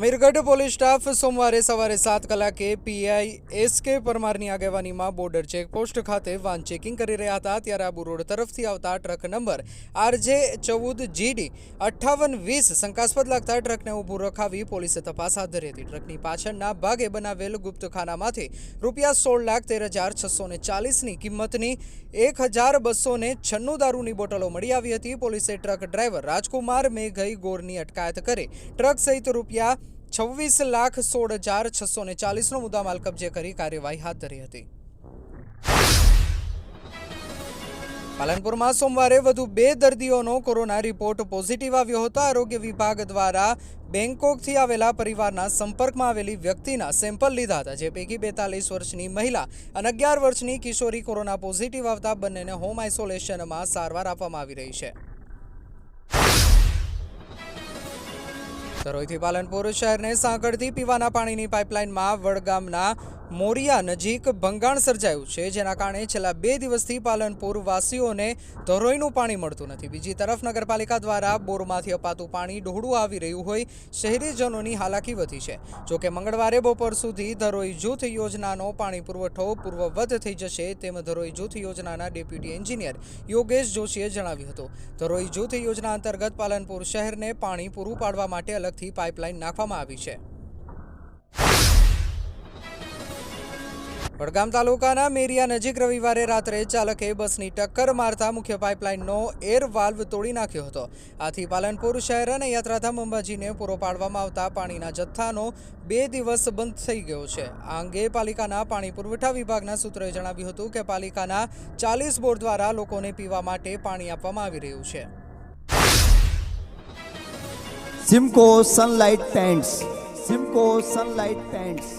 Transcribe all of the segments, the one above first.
Amirgadh police staff સોમવારે સવારે સાત કલાકે પીઆઈ એસ કે પરમારની આગેવાનીમાં બોર્ડર ચેકપોસ્ટ ખાતે વાન ચેકિંગ કરી રહ્યા હતા. ત્યારે આબુ રોડ તરફથી આવતા ટ્રક નંબર આરજે ચૌદ જીડી અઠ્ઠાવન વીસ શંકાસ્પદ લાગતા ટ્રકને ઊભું રખાવી પોલીસે તપાસ હાથ ધરી હતી. ટ્રકની પાછળના ભાગે બનાવેલ ગુપ્તખાનામાંથી રૂપિયા સોળ લાખ તેર હજાર છસો ને ચાલીસની કિંમતની એક હજાર બસો ને છન્નું દારૂની બોટલો મળી આવી હતી. પોલીસે ટ્રક ડ્રાઈવર રાજકુમાર મેઘઈ ગોરની અટકાયત કરી ટ્રક સહિત રૂપિયા છવ્વીસ લાખ સોળ હજાર છસો ને ચાલીસનો મુદ્દામાલ કબજે કરી કાર્યવાહી હાથ ધરી હતી. પાલનપુરમાં સોમવારે વધુ બે દર્દીઓનો કોરોના રિપોર્ટ પોઝિટિવ આવ્યો હતો. આરોગ્ય વિભાગ દ્વારા બેંકોકથી આવેલા પરિવારના સંપર્કમાં આવેલી વ્યક્તિના સેમ્પલ લીધા હતા. જે પૈકી બેતાલીસ વર્ષની મહિલા અને અગિયાર વર્ષની કિશોરી કોરોના પોઝિટિવ આવતા બંનેને હોમ આઇસોલેશનમાં સારવાર આપવામાં આવી રહી છે. તરોઈથી પાલનપુર શહેરને સાંકળતી પીવાના પાણીની પાઇપલાઇનમાં વડગામના મોરિયા નજીક ભંગાણ સર્જાયું છે, જેના કારણે છેલ્લા બે દિવસથી પાલનપુર વાસીઓને ધરોઈનું પાણી મળતું નથી. બીજી તરફ નગરપાલિકા દ્વારા બોરમાંથી અપાતું પાણી ડોહળું આવી રહ્યું હોય, શહેરીજનોની હાલાકી વધી છે. જોકે મંગળવારે બપોર સુધી ધરોઈ જૂથ યોજનાનો પાણી પુરવઠો પૂર્વવત થઈ જશે તેમ ધરોઈ જૂથ યોજનાના ડેપ્યુટી એન્જિનિયર યોગેશ જોશીએ જણાવ્યું હતું. ધરોઈ જૂથ યોજના અંતર્ગત પાલનપુર શહેરને પાણી પૂરું પાડવા માટે અલગથી પાઇપલાઇન નાખવામાં આવી છે. વડગામ તાલુકાના મેરિયા નજીક રવિવારે રાત્રે ચાલકે બસની ટક્કર મારતા મુખ્ય પાઇપલાઇનનો એર વાલ્વ તોડી નાખ્યો હતો. આથી પાલનપુર શહેર અને યાત્રાધામ અંબાજીને પૂરો પાડવામાં આવતા પાણીના જથ્થાનો બે દિવસ બંધ થઈ ગયો છે. આ અંગે પાલિકાના પાણી પુરવઠા વિભાગના સૂત્રોએ જણાવ્યું હતું કે પાલિકાના ચાલીસ બોર દ્વારા લોકોને પીવા માટે પાણી આપવામાં આવી રહ્યું છે. Simco Sunlight paints Simco Sunlight paints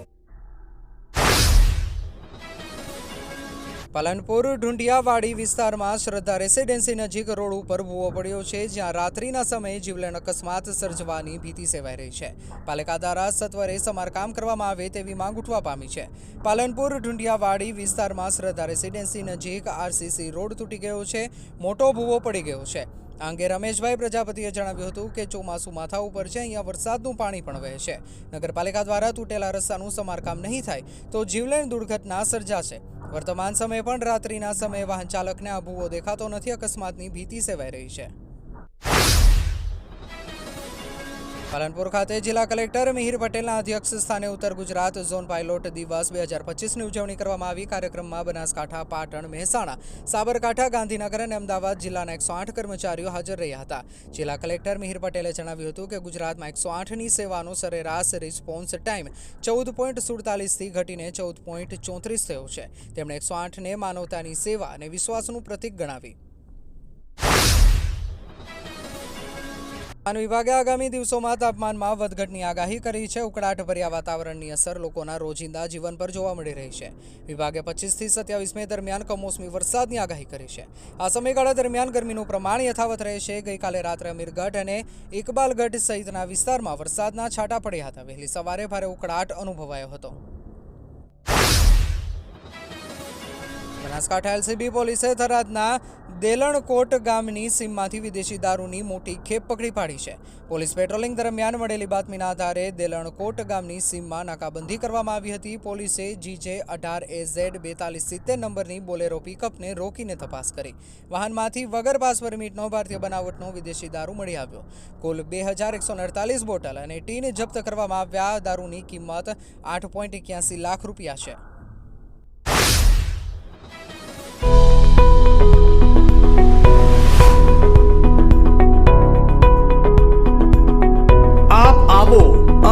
Palanpur Dhundiyawadi વિસ્તારમાં શ્રદ્ધા રેસિડેન્સી નજીક રોડ ઉપર ભૂવો પડ્યો છે, જ્યાં રાત્રિના સમયે જીવલેણ અકસ્માત સર્જવાની ભીતિ સેવાઈ રહી છે. પાલિકા દ્વારા સત્વરે સમારકામ કરવામાં આવે તેવી માંગ ઉઠવા પામી છે. પાલનપુર ઢુંડિયાવાડી વિસ્તારમાં શ્રદ્ધા રેસિડેન્સી નજીક આરસીસી રોડ તૂટી ગયો છે, મોટો ભૂવો પડી ગયો છે. આ અંગે રમેશભાઈ પ્રજાપતિએ જણાવ્યું હતું કે ચોમાસું માથા ઉપર છે, અહીંયા વરસાદનું પાણી પણ વહે છે. નગરપાલિકા દ્વારા તૂટેલા રસ્તાનું સમારકામ નહીં થાય તો જીવલેણ દુર્ઘટના સર્જાશે. વર્તમાન સમયે પણ રાત્રિના સમયે વાહન ચાલકને આ ભૂવો દેખાતો નથી, અકસ્માતની ભીતિ સેવાઈ રહી છે. પાલનપુર ખાતે જિલ્લા કલેક્ટર મિહિર પટેલના અધ્યક્ષ સ્થાને ઉત્તર ગુજરાત ઝોન પાયલોટ દિવસ બે હજાર પચીસની ઉજવણી કરવામાં આવી. કાર્યક્રમમાં બનાસકાંઠા, પાટણ, મહેસાણા, સાબરકાંઠા, ગાંધીનગર અને અમદાવાદ જિલ્લાના એકસો આઠ કર્મચારીઓ હાજર રહ્યા હતા. જિલ્લા કલેક્ટર મિહિર પટેલે જણાવ્યું હતું કે ગુજરાતમાં એકસો આઠની સેવાનો સરેરાશ રિસ્પોન્સ ટાઈમ ચૌદ પોઈન્ટ સુડતાલીસથી ઘટીને ચૌદ પોઈન્ટ ચોત્રીસ થયો છે. તેમણે એકસો આઠને માનવતાની સેવા અને વિશ્વાસનું પ્રતીક ગણાવી. હવામાન વિભાગે આગામી દિવસોમાં તાપમાનમાં વધઘટની આગાહી કરી છે. ઉકળાટભર્યા વાતાવરણની અસર લોકોના રોજિંદા જીવન પર જોવા મળી રહી છે. વિભાગે પચીસથી સત્યાવીસ મે દરમિયાન કમોસમી વરસાદની આગાહી કરી છે. આ સમયગાળા દરમિયાન ગરમીનું પ્રમાણ યથાવત રહેશે. ગઈકાલે રાત્રે અમીરગઢ અને ઇકબાલગઢ સહિતના વિસ્તારમાં વરસાદના છાંટા પડ્યા હતા. વહેલી સવારે ભારે ઉકળાટ અનુભવાયો હતો. બનાસકાંઠા એલસીબી પોલીસે થરાદના દેલણકોટ ગામની સીમમાંથી વિદેશી દારૂની મોટી ખેપ પકડી પાડી છે. પોલીસ પેટ્રોલિંગ દરમિયાન મળેલી બાતમીના આધારે દેલણકોટ ગામની સીમમાં નાકાબંધી કરવામાં આવી હતી. પોલીસે જીજે અઢાર એ ઝેડ બેતાલીસ સિત્તેર નંબરની બોલેરો પિકઅપને રોકીને તપાસ કરી. વાહનમાંથી વગર પાસ પરમિટનો ભારતીય બનાવટનો વિદેશી દારૂ મળી આવ્યો. કુલ બે હજાર એકસો અડતાલીસ બોટલ અને ટીન જપ્ત કરવામાં આવ્યા. દારૂની કિંમત આઠ પોઈન્ટ એક્યાસી લાખ રૂપિયા છે.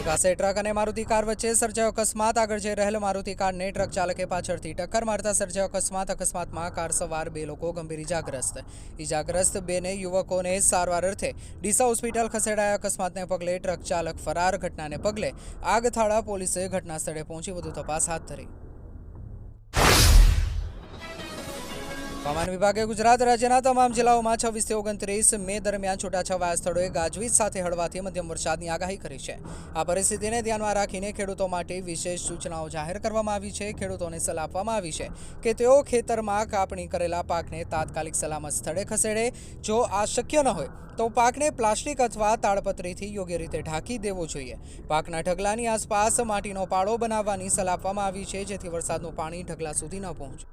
વિકાસે ટ્રક અને મારુતિ કાર વચ્ચે સર્જાયો અકસ્માત. આગળ જઈ રહેલ મારુતિ કારને ટ્રક ચાલકે પાછળથી ટક્કર મારતા સર્જાયો અકસ્માત. અકસ્માતમાં કાર સવાર બે લોકો ગંભીર ઇજાગ્રસ્ત ઇજાગ્રસ્ત બેને યુવકોને સારવાર અર્થે ડીસા હોસ્પિટલ ખસેડાયા. અકસ્માતને પગલે ટ્રક ચાલક ફરાર. ઘટનાને પગલે આગથાળા પોલીસે ઘટના સ્થળે પહોંચી વધુ તપાસ હાથ ધરી. હવામાન વિભાગે ગુજરાત રાજ્યના તમામ જિલ્લાઓમાં છવ્વીસથી ઓગણત્રીસ મે દરમિયાન છૂટાછવાયા સ્થળોએ ગાજવીજ સાથે હળવાથી મધ્યમ વરસાદની આગાહી કરી છે. આ પરિસ્થિતિને ધ્યાનમાં રાખીને ખેડૂતો માટે વિશેષ સૂચનાઓ જાહેર કરવામાં આવી છે. ખેડૂતોને સલાહ આપવામાં આવી છે કે તેઓ ખેતરમાં કાપણી કરેલા પાકને તાત્કાલિક સલામત સ્થળે ખસેડે. જો આ શક્ય ન હોય, તો પાકને પ્લાસ્ટિક અથવા તાડપત્રીથી યોગ્ય રીતે ઢાંકી દેવો જોઈએ. પાકના ઢગલાની આસપાસ માટીનો પાળો બનાવવાની સલાહ આપવામાં આવી છે, જેથી વરસાદનું પાણી ઢગલા સુધી ન પહોંચે.